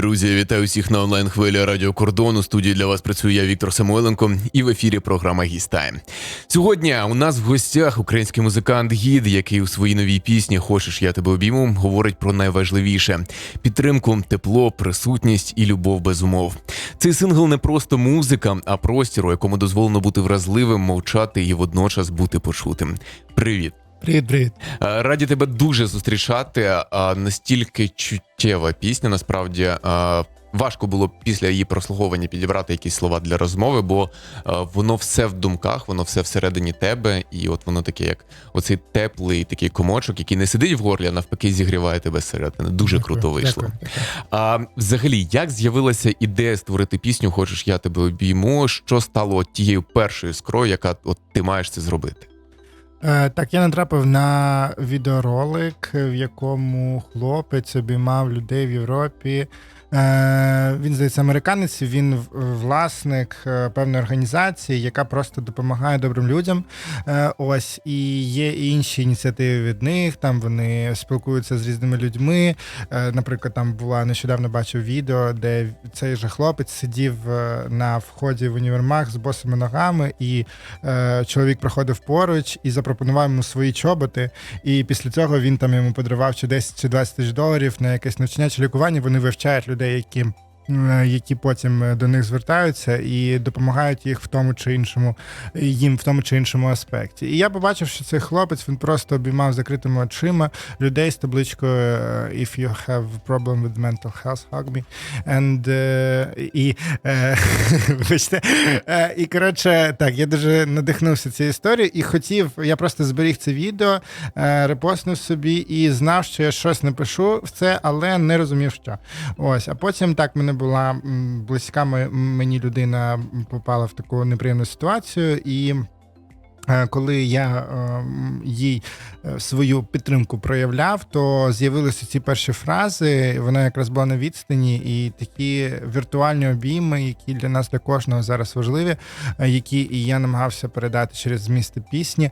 Друзі, вітаю всіх на онлайн хвилі Радіо Кордон. У студії для вас працюю я Віктор Самойленко і в ефірі програма Гістайм. Сьогодні у нас в гостях український музикант Гід, який у своїй новій пісні Хочеш, я тебе обійму говорить про найважливіше: підтримку, тепло, присутність і любов без умов. Цей сингл не просто музика, а простір, у якому дозволено бути вразливим, мовчати і водночас бути почутим. Привіт. Привіт, привіт. Е, Раді тебе дуже зустрічати. А настільки чуттєва пісня. Насправді е, важко було після її прослуговування підібрати якісь слова для розмови, бо е, воно все в думках, воно все всередині тебе, і от воно таке, як оцей теплий такий комочок, який не сидить в горлі, а навпаки зігріває тебе зсередини. Дуже Дякую, круто вийшло. дякую, дякую. А взагалі, як з'явилася ідея створити пісню Хочеш, я тебе обійму? Що стало тією першою скрою, яка от ти маєш це зробити? Е, так, я натрапив на відеоролик, в якому хлопець обіймав людей в Європі. Е, він, здається, американець, він власник е, певної організації, яка просто допомагає добрим людям. Е, ось, і є інші ініціативи від них. Там вони спілкуються з різними людьми. Наприклад, там була нещодавно бачив відео, де цей же хлопець сидів на вході в універмаг з босими ногами, і чоловік проходив поруч і запропонував йому свої чоботи. І після цього він там йому подарував чи 10 чи 20 тисяч доларів на якесь навчання чи лікування. Вони вивчають людей, які. Е, Які потім е, до них звертаються і допомагають їх в тому чи іншому їм в тому чи іншому аспекті. І я побачив, що цей хлопець він просто обіймав закритими очима людей з табличкою е, «If you have problem with mental health, hug me». And, і, вибачте, і коротше, так, я дуже надихнувся цією історією і хотів, я просто зберіг це відео, репостнув собі і знав, що я щось напишу в це, але не розумів, що. Ось, а потім так мене була близька мені людина попала в таку неприємну ситуацію і. Е, Коли я е, їй е, свою підтримку проявляв, то з'явилися ці перші фрази. Вона якраз була на відстані, і такі віртуальні обійми, які для нас для кожного зараз важливі, які і я намагався передати через змісти пісні.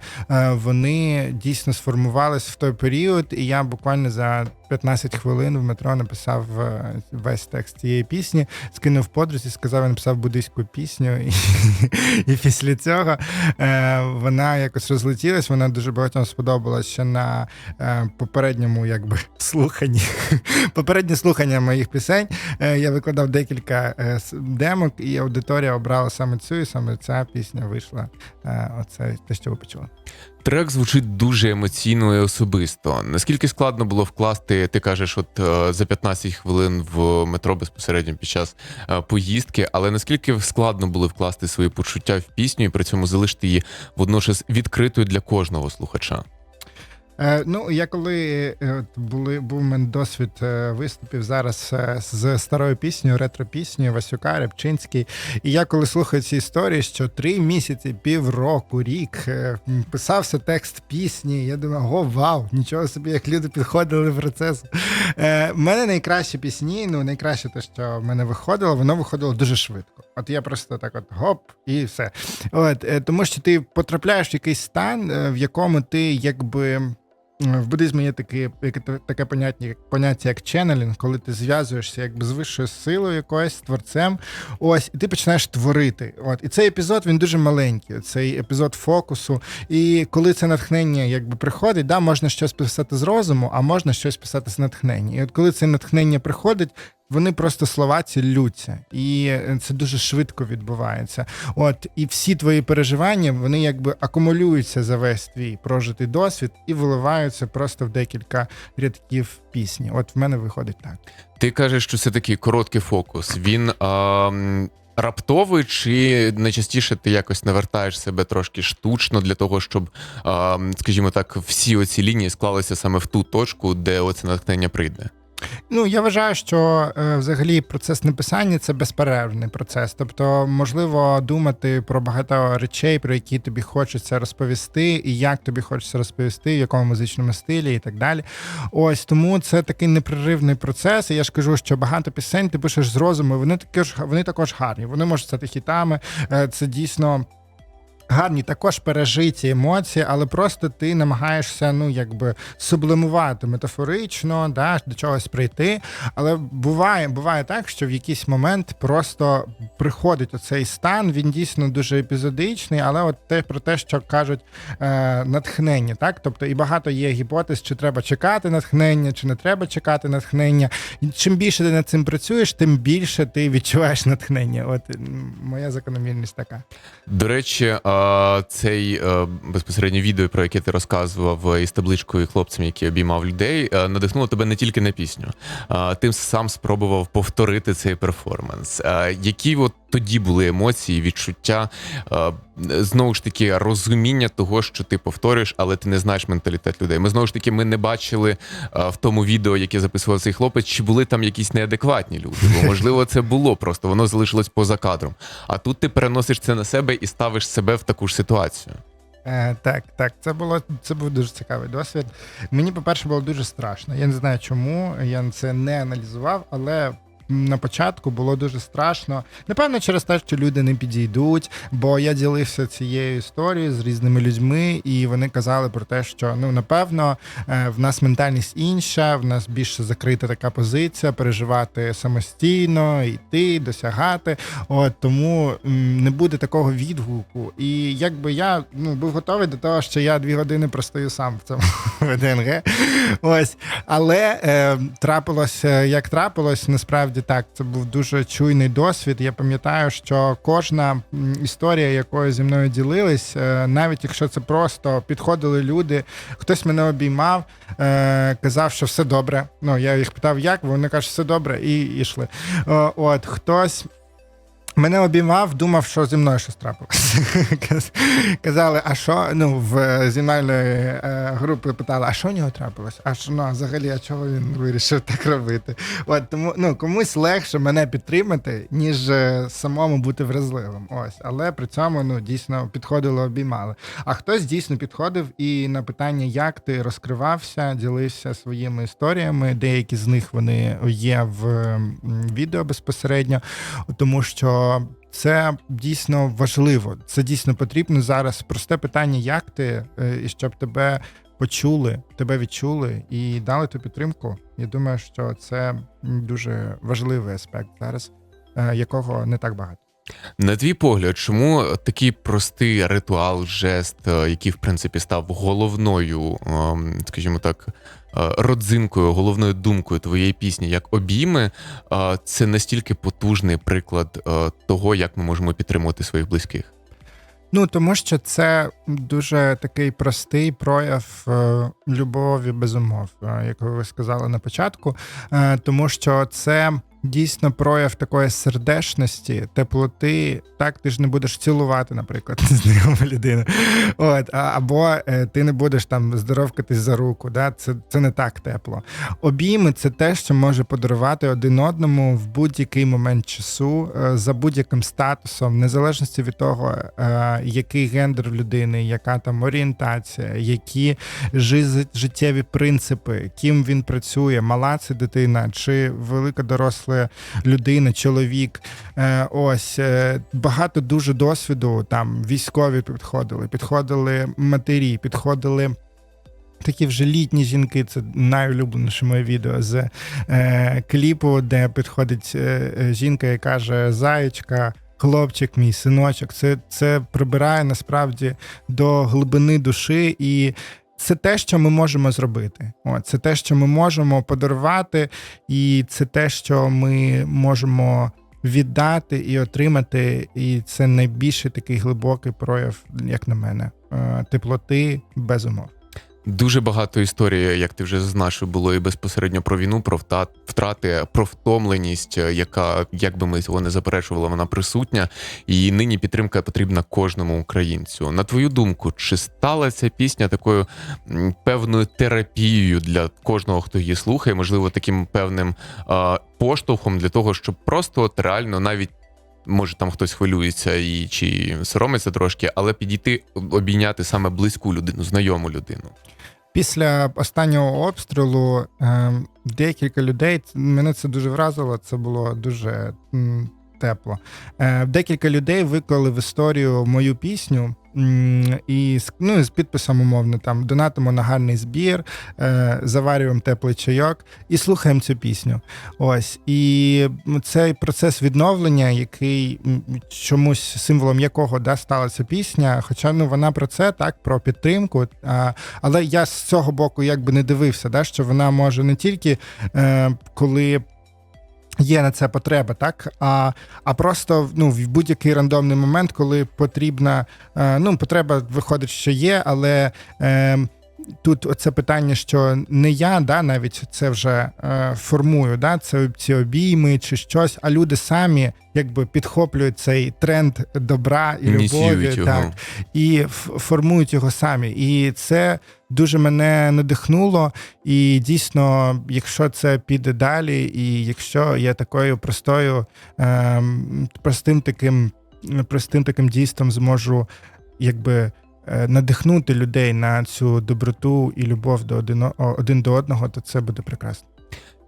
Вони дійсно сформувались в той період, і я буквально за 15 хвилин в метро написав весь текст цієї пісні, скинув подрузі, сказав, я написав буддийську пісню, і, після цього вона якось розлетілась. Вона дуже багатьом сподобалась ще на е, попередньому, якби слуханні. Попереднє слухання моїх пісень. Е, я викладав декілька е, демок, і аудиторія обрала саме цю, і саме ця пісня вийшла. Оце те, що ви почули. Трек звучить дуже емоційно і особисто. Наскільки складно було вкласти, ти кажеш, от е, за 15 хвилин в метро безпосередньо під час е, поїздки, але наскільки складно було вкласти свої почуття в пісню і при цьому залишити її водночас відкритою для кожного слухача? Е, ну, я коли е, були, був у досвід е, виступів зараз з старою піснею, ретро-піснею Васюка, Рябчинський. І я коли слухаю ці історії, що три місяці, півроку, рік писався текст пісні, я думаю, о, вау, нічого собі, як люди підходили в процес. Е, в мене найкращі пісні, ну найкраще те, що в мене виходило, воно виходило дуже швидко. От я просто так, от гоп, і все. От, тому що ти потрапляєш в якийсь стан, в якому ти якби. В буддизмі є таке, таке поняття, поняття як ченнелінг, коли ти зв'язуєшся якби з вищою силою якоюсь творцем. Ось, і ти починаєш творити. От, і цей епізод він дуже маленький. Цей епізод фокусу. І коли це натхнення якби приходить, да, можна щось писати з розуму, а можна щось писати з натхнення. І от коли це натхнення приходить, вони просто слова ці лються, і е, це дуже швидко відбувається. От і всі твої переживання вони якби акумулюються за весь твій прожитий досвід і виливаються просто в декілька рядків пісні. От в мене виходить так. Ти кажеш, що це такий короткий фокус. Він а, раптовий, чи найчастіше ти якось навертаєш себе трошки штучно для того, щоб, а, скажімо так, всі оці лінії склалися саме в ту точку, де оце натхнення прийде. Ну я вважаю, що е, взагалі процес написання це безперервний процес. Тобто, можливо, думати про багато речей, про які тобі хочеться розповісти, і як тобі хочеться розповісти, в якому музичному стилі і так далі. Ось тому це такий непреривний процес. І я ж кажу, що багато пісень ти пишеш з розуму. Вони також вони також гарні. Вони можуть стати хітами. Е, Це дійсно. Гарні також пережиті емоції, але просто ти намагаєшся, ну якби сублимувати метафорично, да, до чогось прийти. Але буває, буває так, що в якийсь момент просто приходить оцей стан. Він дійсно дуже епізодичний, але от те про те, що кажуть е, натхнення, так тобто і багато є гіпотез, чи треба чекати натхнення, чи не треба чекати натхнення. І чим більше ти над цим працюєш, тим більше ти відчуваєш натхнення. От моя закономірність така. До речі, а, цей е, безпосередньо відео, про яке ти розказував е, із табличкою хлопцям, який обіймав людей, е, надихнуло тебе не тільки на пісню. А, Ти сам спробував повторити цей перформанс. Які от тоді були емоції, відчуття, е, знову ж таки, розуміння того, що ти повторюєш, але ти не знаєш менталітет людей. Ми знову ж таки ми не бачили е, в тому відео, яке записував цей хлопець, чи були там якісь неадекватні люди. Бо можливо це було просто, воно залишилось поза кадром. А тут ти переносиш це на себе і ставиш себе в таку ж ситуацію. Е, так, так, це було це був дуже цікавий досвід. Мені, по-перше, було дуже страшно. Я не знаю чому, я це не аналізував, але. На початку було дуже страшно. Напевно, через те, що люди не підійдуть, бо я ділився цією історією з різними людьми, і вони казали про те, що ну напевно е, в нас ментальність інша, в нас більше закрита така позиція, переживати самостійно, йти, досягати. От тому не буде такого відгуку. І якби я ну був готовий до того, що я дві години простою сам в цьому ВДНГ. Ось, але е, трапилось, е, як трапилось, насправді так. Це був дуже чуйний досвід. Я пам'ятаю, що кожна історія, якою зі мною ділились, е, навіть якщо це просто підходили люди, хтось мене обіймав, е, казав, що все добре. Ну я їх питав, як вони кажуть, все добре, і йшли. О, от хтось. Мене обіймав, думав, що зі мною щось трапилось. Казали, а що? Ну, в знімальної е, групи питали, а що у нього трапилось? А що ну, взагалі, а чого він вирішив так робити? От тому ну комусь легше мене підтримати, ніж е, самому бути вразливим. Ось, але при цьому ну дійсно підходили, обіймали. А хтось дійсно підходив і на питання, як ти розкривався, ділився своїми історіями. Деякі з них вони є в відео безпосередньо, тому що. Це дійсно важливо. Це дійсно потрібно зараз. Просте питання, як ти, е, і щоб тебе почули, тебе відчули і дали ту підтримку. Я думаю, що це дуже важливий аспект зараз, е, якого не так багато. На твій погляд, чому такий простий ритуал, жест, е, який в принципі став головною, ем, скажімо так, е, родзинкою, головною думкою твоєї пісні, як обійми, е, це настільки потужний приклад того, як ми можемо підтримувати своїх близьких. Ну тому що це дуже такий простий прояв любові без умов, як ви сказали на початку, тому що це. Дійсно, прояв такої сердечності, теплоти. Так, ти ж не будеш цілувати, наприклад, незнайому людину. От, або е, ти не будеш там здоровкатись за руку. Да? Це, це не так тепло. Обійми це те, що може подарувати один одному в будь-який момент часу, е, за будь-яким статусом, в незалежності від того, е, який гендер людини, яка там орієнтація, які життєві принципи, ким він працює, мала це дитина чи велика доросла людина, чоловік. Е, Ось е, багато дуже досвіду. Там військові підходили, підходили матері, підходили. Такі вже літні жінки, це найулюбленіше моє відео з е, кліпу, де підходить е, жінка і каже: Заєчка, хлопчик, мій синочок. Це, це прибирає насправді до глибини душі і. Це те, що ми можемо зробити. О, це те, що ми можемо подарувати, і це те, що ми можемо віддати і отримати. І це найбільший такий глибокий прояв, як на мене, е, теплоти без умов. Дуже багато історій, як ти вже зазначив, було і безпосередньо про війну, про втрати, про втомленість, яка, як би ми цього не заперечували, вона присутня. І нині підтримка потрібна кожному українцю. На твою думку, чи стала ця пісня такою певною терапією для кожного, хто її слухає, можливо, таким певним поштовхом для того, щоб просто от реально навіть. Може, там хтось хвилюється і чи соромиться трошки, але підійти обійняти саме близьку людину, знайому людину. Після останнього обстрілу е, декілька людей мене це дуже вразило. Це було дуже тепло. Е, декілька людей виклали в історію мою пісню і ну, з підписом умовно там донатимо на гарний збір, е, заварюємо теплий чайок і слухаємо цю пісню. Ось і цей процес відновлення, який чомусь символом якого да, стала ця пісня. Хоча ну вона про це так, про підтримку. А, але я з цього боку якби не дивився, да, що вона може не тільки е, коли. Є на це потреба, так а а просто ну в будь-який рандомний момент, коли потрібна е, ну потреба виходить, що є, але е, тут оце питання, що не я, да, навіть це вже е, формую, да, це ці обійми чи щось, а люди самі якби підхоплюють цей тренд добра і любові, Ініціюють його. так і формують його самі. І це дуже мене надихнуло. І дійсно, якщо це піде далі, і якщо я такою простою, ем, простим таким, простим таким дійством зможу, якби. е, Надихнути людей на цю доброту і любов до один, один до одного, то це буде прекрасно.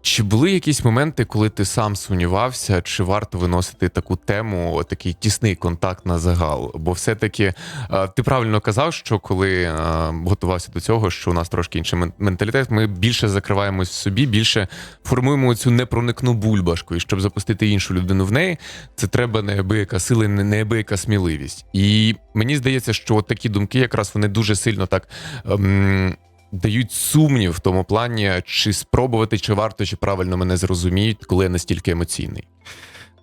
Чи були якісь моменти, коли ти сам сумнівався, чи варто виносити таку тему, такий тісний контакт на загал? Бо все-таки е, ти правильно казав, що коли е, готувався до цього, що у нас трошки інший менталітет, ми більше закриваємось в собі, більше формуємо цю непроникну бульбашку. І щоб запустити іншу людину в неї, це треба неабияка сила, не- неабияка сміливість. І мені здається, що такі думки, якраз вони дуже сильно так. Ем, дають сумнів в тому плані, чи спробувати, чи варто, чи правильно мене зрозуміють, коли я настільки емоційний.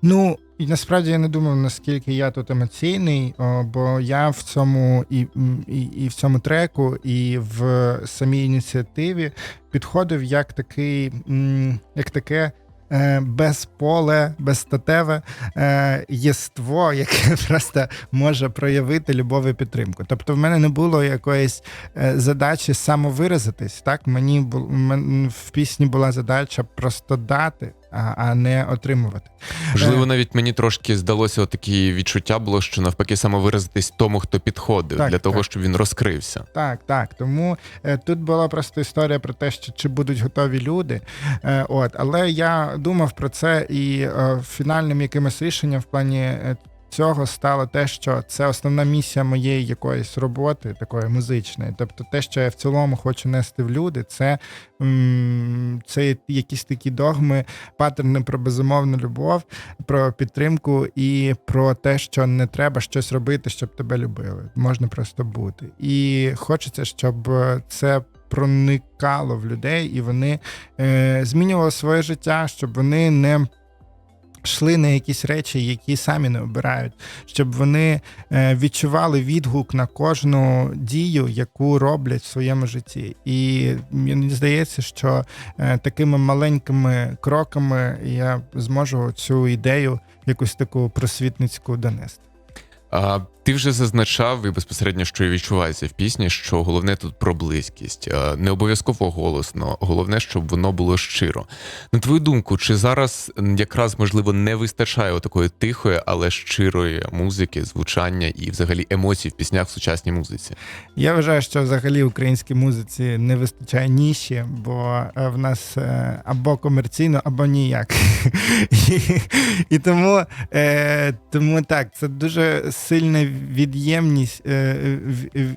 Ну і насправді я не думав, наскільки я тут емоційний, бо я в цьому і, і, і в цьому треку, і в самій ініціативі підходив як такий, як таке. Е, Безполе, безстатеве єство, яке просто може проявити любов і підтримку. Тобто, в мене не було якоїсь е, задачі самовиразитись. Так мені в пісні була задача просто дати, а, не отримувати. Можливо, Е. навіть мені трошки здалося такі відчуття було, що навпаки самовиразитись тому, хто підходив, Так, для того, так. щоб він розкрився. Так, так. Тому е, тут була просто історія про те, що чи будуть готові люди. Е, от, але я думав про це, і е, фінальним якимось рішенням в плані. Цього стало те, що це основна місія моєї якоїсь роботи, такої музичної. Тобто, те, що я в цілому хочу нести в люди, це, це якісь такі догми, паттерни про безумовну любов, про підтримку і про те, що не треба щось робити, щоб тебе любили. Можна просто бути. І хочеться, щоб це проникало в людей, і вони е, змінювали своє життя, щоб вони не. Йшли на якісь речі, які самі не обирають, щоб вони е, відчували відгук на кожну дію, яку роблять в своєму житті. І мені здається, що е, такими маленькими кроками я зможу цю ідею якусь таку просвітницьку донести. Ти вже зазначав і безпосередньо, що і відчувається в пісні, що головне тут про близькість, не обов'язково голосно, головне, щоб воно було щиро. На твою думку, чи зараз якраз можливо не вистачає такої тихої, але щирої музики, звучання і взагалі емоцій в піснях в сучасній музиці? Я вважаю, що взагалі українській музиці не вистачає ніші, бо е, в нас е, або комерційно, або ніяк. І, тому, е, так, це дуже сильна від'ємність. Е, в- в-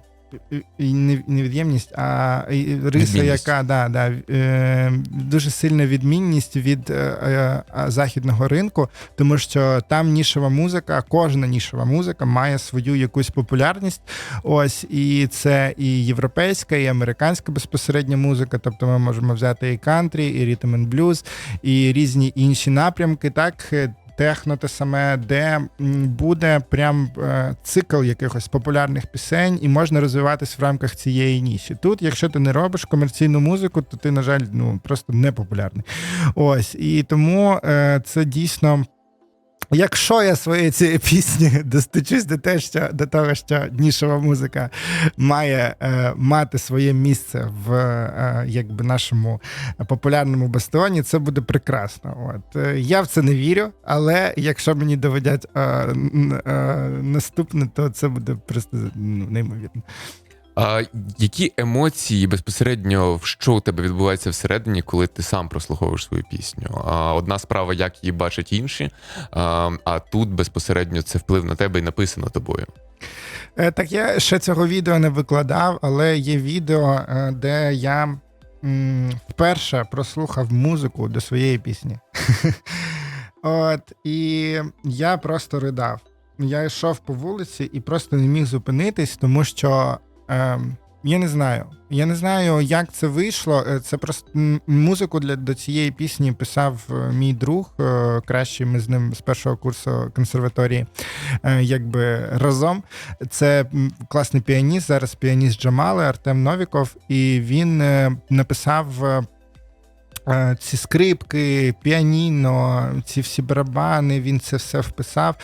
не від'ємність, а риса, Відмінність. яка да, да, е, дуже сильна відмінність від е, е, західного ринку, тому що там нішова музика, кожна нішова музика має свою якусь популярність. Ось і це і європейська, і американська безпосередня музика. Тобто ми можемо взяти і кантрі, і ритм and блюз, і різні інші напрямки. Так е, техно те саме, де буде прям е, цикл якихось популярних пісень, і можна розвиватись в рамках цієї ніші. Тут, якщо ти не робиш комерційну музику, то ти, на жаль, ну просто не популярний. Ось і тому е, це дійсно. Якщо я своєю цієї пісні достучусь до те, що до того, що нішова музика має е, мати своє місце в е, якби нашому популярному бастіоні, це буде прекрасно. От е, я в це не вірю, але якщо мені доведять е, е, наступне, то це буде просто ну, неймовірно. А які емоції безпосередньо що у тебе відбувається всередині, коли ти сам прослуховуєш свою пісню? А одна справа, як її бачать інші, а, а тут безпосередньо це вплив на тебе і написано тобою. Е, Так я ще цього відео не викладав, але є відео, е, де я вперше прослухав музику до своєї пісні. От, і я просто ридав. Я йшов по вулиці і просто не міг зупинитись, тому що я не знаю. Я не знаю, як це вийшло. Е, Це просто музику для до цієї пісні писав е, мій друг. е, Кращий ми з ним з першого курсу консерваторії, якби разом. Це класний піаніст, зараз піаніст Джамали Артем Новіков, і він написав. Е, Ці скрипки, піаніно, ці всі барабани, він це все вписав.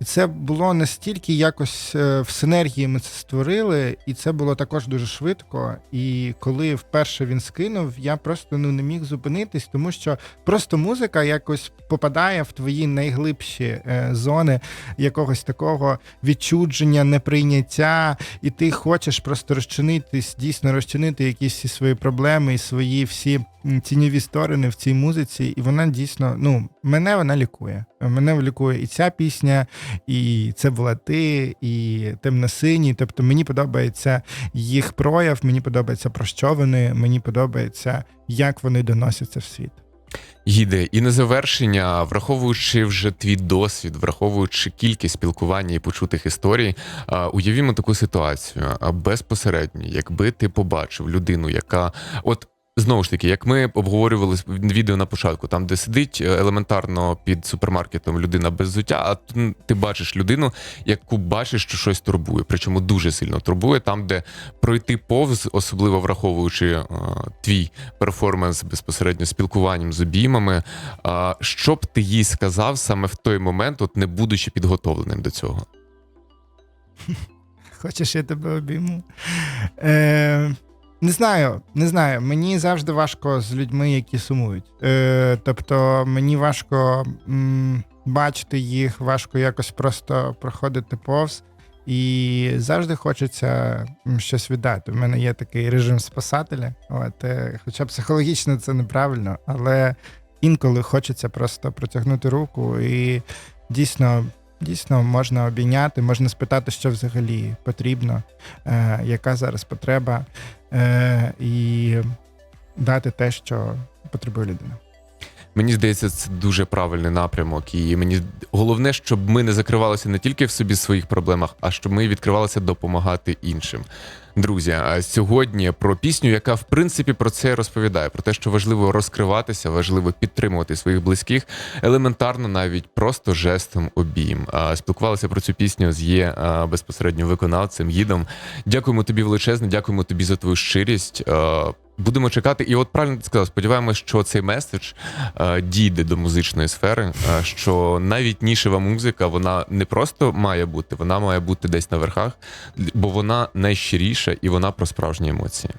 І це було настільки якось е, в синергії ми це створили, і це було також дуже швидко. І коли вперше він скинув, я просто ну не міг зупинитись, тому що просто музика якось попадає в твої найглибші е, зони якогось такого відчудження, неприйняття, і ти хочеш просто розчинитись, дійсно розчинити якісь всі свої проблеми і свої всі м, тіньові сторони в цій музиці. І вона дійсно, ну, мене вона лікує. Мене лікує і ця пісня, і це була і темно-синій. Тобто мені подобається їх прояв, мені подобається про що вони, мені подобається, як вони доносяться в світ. Їде, і на завершення, враховуючи вже твій досвід, враховуючи кількість спілкування і почутих історій, уявімо таку ситуацію безпосередньо, якби ти побачив людину, яка от. Знову ж таки, як ми обговорювали відео на початку, там де сидить е, елементарно під супермаркетом людина без взуття, а ти бачиш людину, яку бачиш, що щось турбує, причому дуже сильно турбує, там, де пройти повз, особливо враховуючи е, твій перформанс безпосередньо спілкуванням з обіймами. А, що б ти їй сказав саме в той момент, от не будучи підготовленим до цього? Хочеш, я тебе обійму? Е, не знаю, не знаю. Мені завжди важко з людьми, які сумують. Е, тобто мені важко м, бачити їх, важко якось просто проходити повз. І завжди хочеться щось віддати. У мене є такий режим спасателя. От, е, хоча психологічно це неправильно, але інколи хочеться просто протягнути руку і дійсно. Дійсно, можна обійняти, можна спитати, що взагалі потрібно, е, яка зараз потреба, е, і дати те, що потребує людина. Мені здається, це дуже правильний напрямок. І мені головне, щоб ми не закривалися не тільки в собі своїх проблемах, а щоб ми відкривалися допомагати іншим. Друзі, а сьогодні про пісню, яка в принципі про це розповідає: про те, що важливо розкриватися, важливо підтримувати своїх близьких, елементарно, навіть просто жестом обійм. Спілкувалися про цю пісню з є безпосередньо виконавцем їдом. Дякуємо тобі величезне, дякуємо тобі за твою щирість. Будемо чекати, і от правильно ти сказав, сподіваємось, що цей меседж е, дійде до музичної сфери. е, що навіть нішева музика вона не просто має бути, вона має бути десь на верхах, бо вона найщиріша і вона про справжні емоції.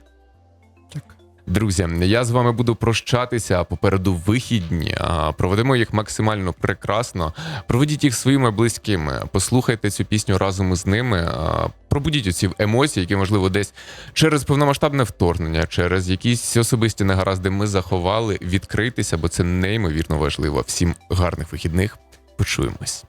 Так. Друзі, я з вами буду прощатися. Попереду вихідні. Проведемо їх максимально прекрасно. Проведіть їх своїми близькими. Послухайте цю пісню разом із ними. Пробудіть оці емоції, які можливо десь через повномасштабне вторгнення, через якісь особисті негаразди ми заховали. Відкритися, бо це неймовірно важливо. Всім гарних вихідних. Почуємось.